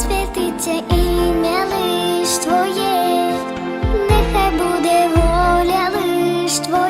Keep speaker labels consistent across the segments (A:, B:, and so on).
A: святиться ім'я лиш твоє, нехай буде воля лиш твоє.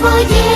A: 我